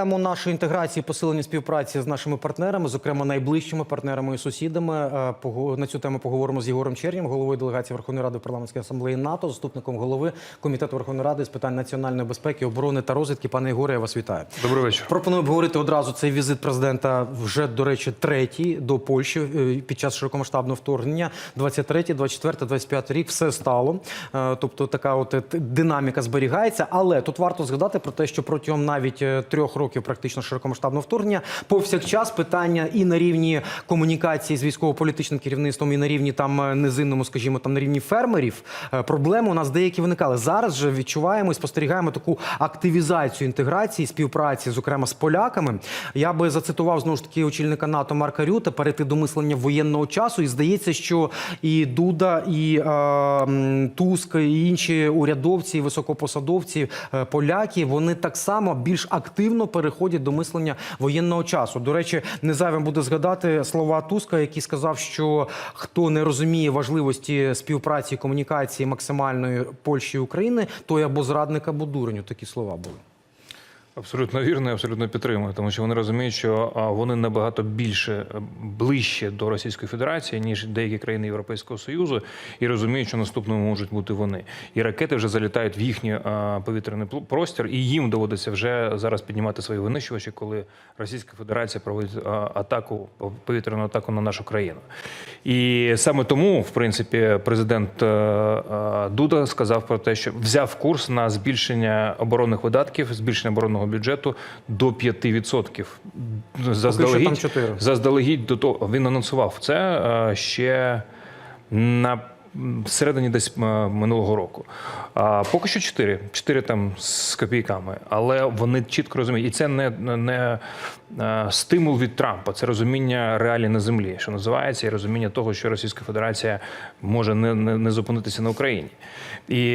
тему нашої інтеграції, посилення співпраці з нашими партнерами, зокрема найближчими партнерами і сусідами. Е, На цю тему поговоримо з Єгором Чернім, головою делегації Верховної Ради парламентської асамблеї НАТО, заступником голови комітету Верховної Ради з питань національної безпеки, оборони та розвідки. Пане Єгоре, я вас вітаю. Добрий вечір. Пропоную обговорити одразу цей візит президента вже, до речі, третій до Польщі е, під час широкомасштабного вторгнення. 23, 24, 25 рік все стало. Е, Тобто така от динаміка зберігається. Але тут варто згадати про те, що протягом навіть трьох років практично широкомасштабного вторгнення повсякчас питання і на рівні комунікації з військово-політичним керівництвом, і на рівні там е, низинному, скажімо, там на рівні фермерів. е, Проблеми у нас деякі виникали. Зараз же відчуваємо і спостерігаємо таку активізацію інтеграції, співпраці, зокрема з поляками. Я би зацитував знову ж таки очільника НАТО Марка Рюта перейти до мислення воєнного часу. І здається, що і Дуда, і е, Туск, і інші урядовці, і високопосадовці, е, поляки, вони так само більш активно переходять до мислення воєнного часу. До речі, не зайвим буде згадати слова Туска, який сказав, що хто не розуміє важливості співпраці і комунікації максимальної Польщі і України, той або зрадник, або дурень. Такі слова були. Абсолютно вірно, і абсолютно підтримую, тому що вони розуміють, що вони набагато більше е, ближче до Російської Федерації, ніж деякі країни Європейського Союзу, і розуміють, що наступними можуть бути вони. І ракети вже залітають в їхній повітряний простір, і їм доводиться вже зараз піднімати свої винищувачі, коли Російська Федерація проводить атаку повітряну атаку на нашу країну. І саме тому, в принципі, президент е, е, Дуда сказав про те, що взяв курс на збільшення оборонних видатків, збільшення оборонного бюджету до 5%. Заздалегідь, там чотири. заздалегідь до того він анонсував це е, ще на середині десь е, минулого року. А поки що 4. 4 там з копійками. Але вони чітко розуміють, і це не, не е, стимул від Трампа, це розуміння реалій на землі, що називається, і розуміння того, що Російська Федерація може не, не, не зупинитися на Україні. І,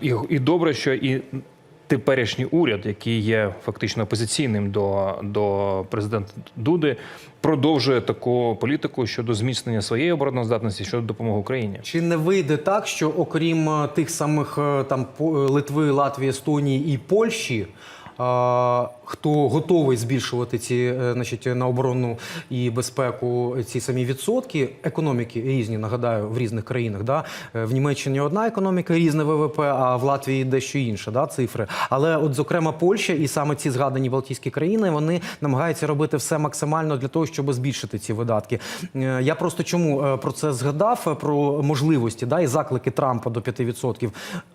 і, і добре, що і теперішній уряд, який є фактично опозиційним до, до президента Дуди, продовжує таку політику щодо зміцнення своєї обороноздатності щодо допомоги Україні. Чи не вийде так, що окрім е, тих самих е, там Литви, Латвії, Естонії і Польщі, хто готовий збільшувати ці е, значить, на оборону і безпеку ці самі відсотки економіки різні, нагадаю, в різних країнах. Да? Е, В Німеччині одна економіка, різне ВВП, а в Латвії дещо інше, да, цифри. Але от, зокрема, Польща і саме ці згадані Балтійські країни вони намагаються робити все максимально для того, щоб збільшити ці видатки. Е, Я просто чому про це згадав, про можливості да, і заклики Трампа до 5%.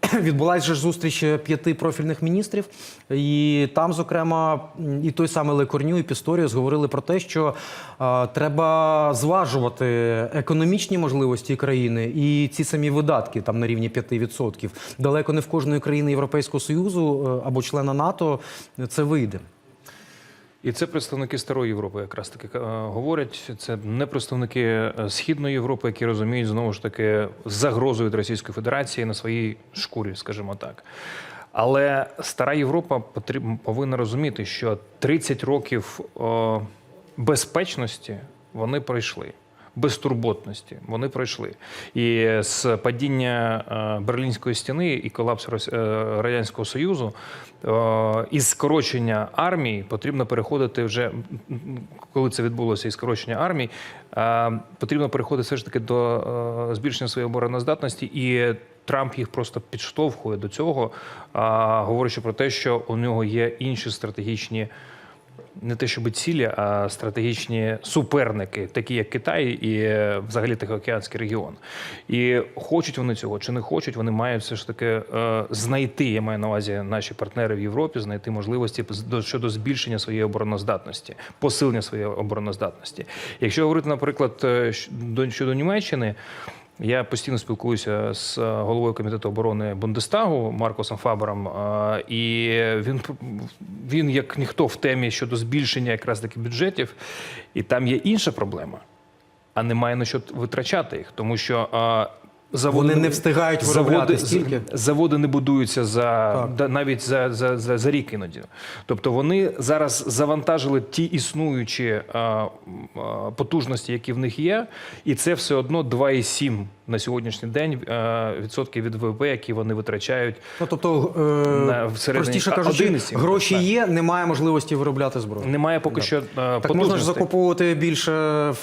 Відбулася зустріч е, п'яти профільних міністрів, і там, зокрема, і той самий Лекорню, і Пісторіус говорили про те, що е, треба зважувати економічні можливості країни і ці самі видатки там на рівні 5%. Далеко не в кожної країни Європейського Союзу е, або члена НАТО це вийде. І це представники старої Європи, якраз таки е, говорять. Це не представники е, східної Європи, які розуміють знову ж таки загрозу від Російської Федерації на своїй шкурі, скажімо так. Але стара Європа повинна розуміти, що 30 років о, безпечності вони пройшли. Безтурботності вони пройшли, і з падіння е, Берлінської стіни і колапсу Рос- е, радянського союзу е, із скорочення армії потрібно переходити вже коли це відбулося, із скорочення армії, потрібно переходити все ж таки до збільшення своєї обороноздатності і. Трамп їх просто підштовхує до цього, говорячи про те, що у нього є інші стратегічні не те, щоб цілі, а стратегічні суперники, такі як Китай і е, взагалі Тихоокеанський регіон. І хочуть вони цього чи не хочуть, вони мають все ж таки е, знайти. Я маю на увазі наші партнери в Європі, знайти можливості щодо збільшення своєї обороноздатності, посилення своєї обороноздатності. Якщо говорити, наприклад, е, щодо Німеччини. Я постійно спілкуюся з е, головою комітету оборони Бундестагу Маркосом Фабером, е, і він він як ніхто в темі щодо збільшення якраз таки бюджетів, і там є інша проблема, а немає на що витрачати їх, тому що е, Вони не встигають виробляти заводи, стільки? Заводи не будуються за Так. да, навіть за, за, за, за рік іноді. Тобто вони зараз завантажили ті існуючі а, а, потужності, які в них є, і це все одно 2,7 на сьогоднішній день а, відсотки від ВВП, які вони витрачають. Ну, тобто, На- е, всередині- простіше кажучи, 11, гроші так. є, немає можливості виробляти зброю. Немає поки що а, Так можна ж закуповувати більше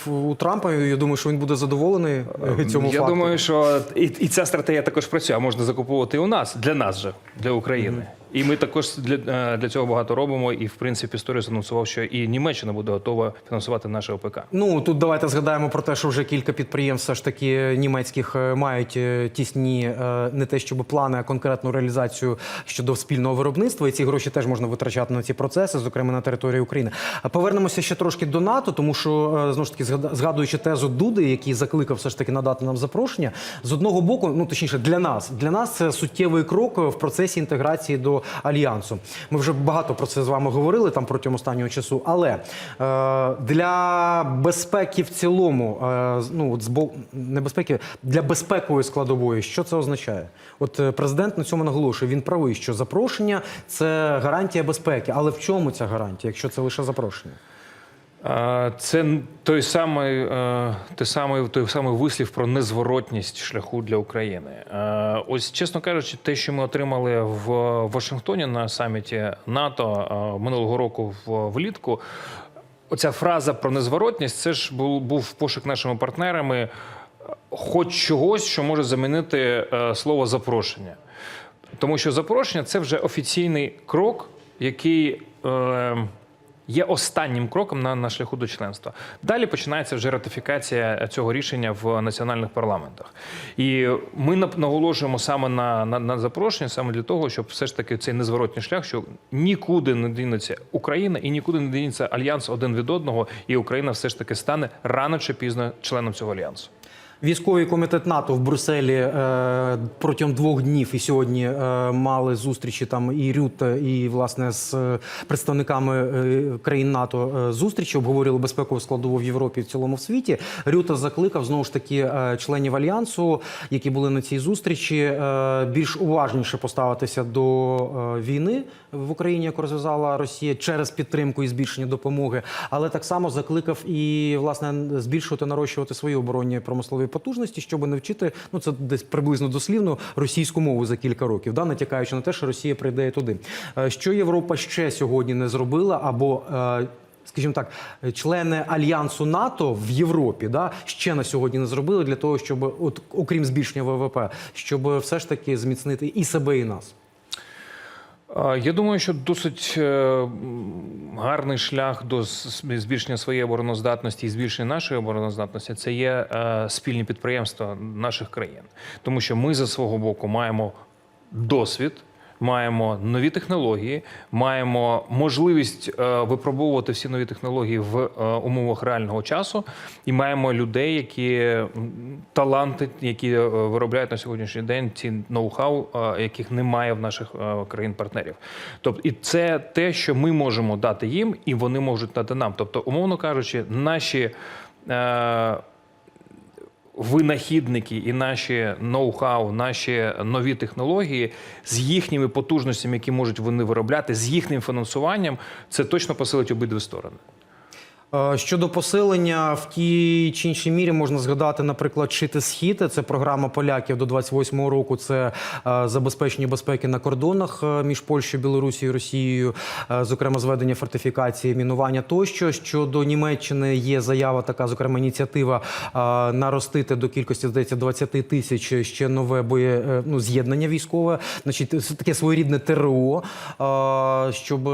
у Трампа. Я думаю, що він буде задоволений е, цьому Я факту. думаю, що і, і ця стратегія також працює. А можна закуповувати і у нас для нас же, для України. І ми також для, е, для цього багато робимо. І в принципі Сторіс анонсував, що і Німеччина буде готова фінансувати наше ОПК. Ну тут давайте згадаємо про те, що вже кілька підприємств все ж таки німецьких е, мають е, тісні не те, щоб плани, а конкретну реалізацію щодо спільного виробництва. І ці гроші теж можна витрачати на ці процеси, зокрема на території України. Повернемося ще трошки до НАТО, тому що знову ж таки згадуючи тезу Дуди, який закликав все ж таки надати нам запрошення. З одного боку, ну точніше, для нас для нас це суттєвий крок в процесі інтеграції до альянсу. Ми вже багато про це з вами говорили там протягом останнього часу. Але е, для безпеки в цілому, е, ну от збо небезпеки для безпекової складової, що це означає? От е, президент на цьому наголошує. Він правий, що запрошення це гарантія безпеки. Але в чому ця гарантія, якщо це лише запрошення? Це той самий, е, той самий, той самий вислів про незворотність шляху для України. Е, Ось, чесно кажучи, те, що ми отримали в Вашингтоні на саміті НАТО е, минулого року влітку. Оця фраза про незворотність це ж був, пошук нашими партнерами, хоч чогось, що може замінити слово запрошення. Тому що запрошення це вже офіційний крок, який є останнім кроком на, на шляху до членства. Далі починається вже ратифікація цього рішення в національних парламентах. І ми наголошуємо саме на, на, на запрошення, саме для того, щоб все ж таки цей незворотній шлях, що нікуди не дінеться Україна і нікуди не дінеться альянс один від одного, і Україна все ж таки стане рано чи пізно членом цього альянсу. Військовий комітет НАТО в Брюсселі е, протягом двох днів і сьогодні е, мали зустрічі там і Рюте, і власне з е, представниками е, країн НАТО е, зустрічі обговорили безпекову складову в Європі і в цілому в світі. Рюте закликав знову ж таки е, членів альянсу, які були на цій зустрічі, е, більш уважніше поставитися до е, війни в Україні, яку розв'язала Росія через підтримку і збільшення допомоги, але так само закликав і власне збільшувати нарощувати свої оборонні промислові потужності, щоб не вчити ну це десь приблизно дослівно російську мову за кілька років, да натякаючи на те, що Росія прийде туди. Е, Що Європа ще сьогодні не зробила, або е, Скажімо так, члени альянсу НАТО в Європі да ще на сьогодні не зробили для того, щоб, от окрім збільшення ВВП, щоб все ж таки зміцнити і себе, і нас. Я думаю, що досить е, гарний шлях до збільшення своєї обороноздатності і збільшення нашої обороноздатності це є е, спільні підприємства наших країн, тому що ми за свого боку маємо досвід. Маємо нові технології, маємо можливість е, випробовувати всі нові технології в е, умовах реального часу, і маємо людей, які таланти, які е, виробляють на сьогоднішній день ці ноу-хау, яких немає в наших країн-партнерів. Тобто, і це те, що ми можемо дати їм, і вони можуть дати нам. Тобто, умовно кажучи, наші. Винахідники і наші ноу-хау, наші нові технології з їхніми потужностями, які можуть вони виробляти, з їхнім фінансуванням, це точно посилить обидві сторони. Е, Щодо посилення в тій чи іншій мірі можна згадати, наприклад, «Шити схід». Це програма поляків до 28-го року. Це е, забезпечення безпеки на кордонах е, між Польщею, Білорусією, Росією, зокрема зведення фортифікації, мінування тощо. Щодо Німеччини є заява, така зокрема ініціатива наростити до кількості здається 20 тисяч ще нове боє ну, з'єднання військове. Значить, таке своєрідне ТРО. Щоб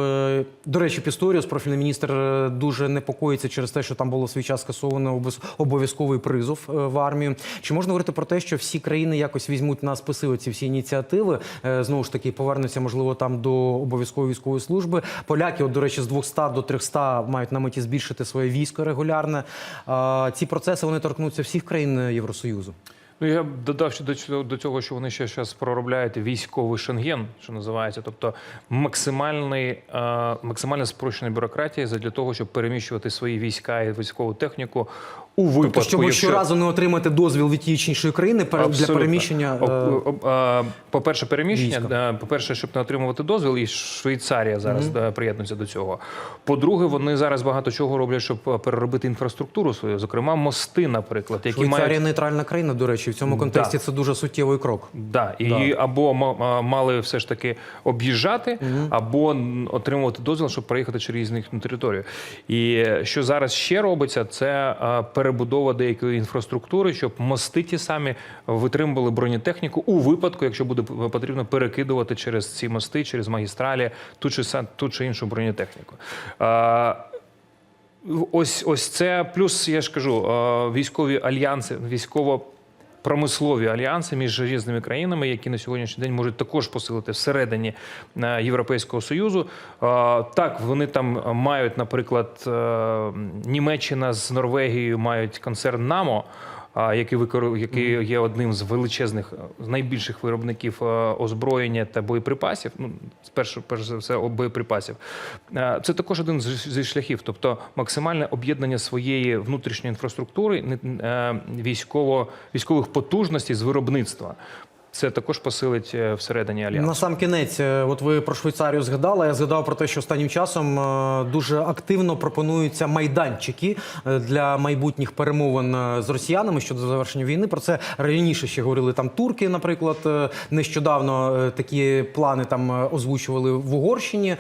до речі, Пісторіус, профільний міністр, дуже непокоїться через те, що там було свій час скасовано обов'яз- обов'язковий призов е, в армію. Чи можна говорити про те, що всі країни якось візьмуть на списи оці всі ініціативи? Е, Знову ж таки, повернуться, можливо, там до обов'язкової військової служби. Поляки, от, до речі, з 200 до 300 мають на меті збільшити своє військо регулярне. Ці процеси вони торкнуться всіх країн Євросоюзу. Ну я б додав ще до до цього, що вони ще зараз проробляють військовий шенген, що називається, тобто максимальний, е, максимально спрощена бюрократія для того, щоб переміщувати свої війська і військову техніку у випадку, Тобто, щоб якщо... щоразу не отримати дозвіл від тієї чи іншої країни пере- для переміщення. Е, а, По-перше, переміщення. війська. По-перше, щоб не отримувати дозвіл, і Швейцарія зараз да, приєднується до цього. По-друге, вони зараз багато чого роблять, щоб е, переробити інфраструктуру свою, зокрема мости, наприклад, які Швейцарія мають нейтральна країна, до речі, в цьому контексті це дуже суттєвий крок. Да, і Да. або мали все ж таки об'їжджати, або отримувати дозвіл, щоб проїхати через їхню територію. І е, що зараз ще робиться, це а, перебудова деякої інфраструктури, щоб мости ті самі витримували бронетехніку у випадку, якщо буде потрібно перекидувати через ці мости, через магістралі ту чи ту чи іншу бронетехніку. Ось ось це плюс, я ж кажу, військові альянси, військово. Промислові альянси між різними країнами, які на сьогоднішній день можуть також посилити всередині е, Європейського союзу. Е, Так, вони там мають, наприклад, е, Німеччина з Норвегією мають концерн Намо, який викор- який є одним з величезних, е, з найбільших виробників е, озброєння та боєприпасів. Ну, спершу, перш за все, боєприпасів. Е, Це також один зі шляхів, тобто максимальне об'єднання своєї внутрішньої інфраструктури, військово, військових потужностей з виробництва. Це також посилить е, всередині альянсу. На сам кінець, е, от ви про Швейцарію згадали. Я згадав про те, що останнім часом е, дуже активно пропонуються майданчики для майбутніх перемовин з росіянами щодо завершення війни. Про це раніше ще говорили там турки, наприклад. Нещодавно такі плани там озвучували в Угорщині.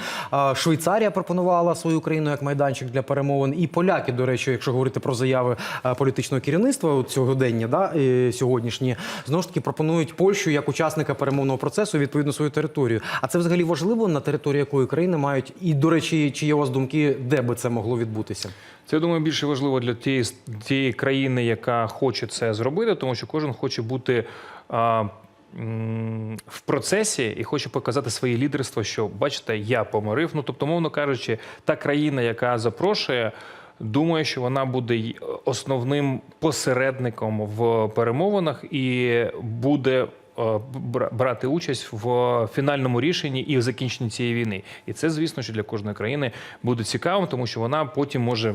Швейцарія пропонувала свою країну як майданчик для перемовин. І поляки, до речі, якщо говорити про заяви політичного керівництва от сьогодення, да, сьогоднішні, знову ж таки пропонують Польщу як учасника перемовного процесу відповідно свою територію. А це взагалі важливо на території якої країни мають. І до речі, чи є у вас думки, де би це могло відбутися? Це я думаю більше важливо для тієї, тієї країни, яка хоче це зробити, тому що кожен хоче бути. А, В процесі і хоче показати своє лідерство, що бачите, я помирив. Ну тобто, мовно кажучи, та країна, яка запрошує, думає, що вона буде й основним посередником в перемовинах і буде е, брати участь в фінальному рішенні і в закінченні цієї війни. І це, звісно, що для кожної країни буде цікавим, тому що вона потім може.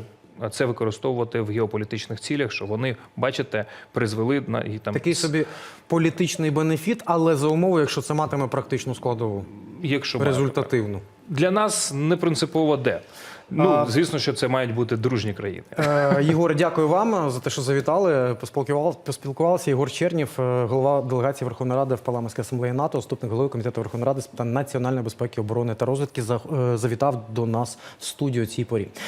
Це використовувати в геополітичних цілях, що вони, бачите, призвели на і там Такий собі політичний бенефіт, але за умови, якщо це матиме практичну складову, якщо має результативну. для нас не принципово де. Ну звісно, що це мають бути дружні країни. Єгор, Єгоре, дякую вам за те, що завітали. Поспілкувалися. Єгор Чернів, е, голова делегації Верховної Ради в парламентській асамблеї НАТО, заступник голови комітету Верховної Ради з питань національної безпеки, оборони та розвідки, е, завітав до нас в студію цій порі.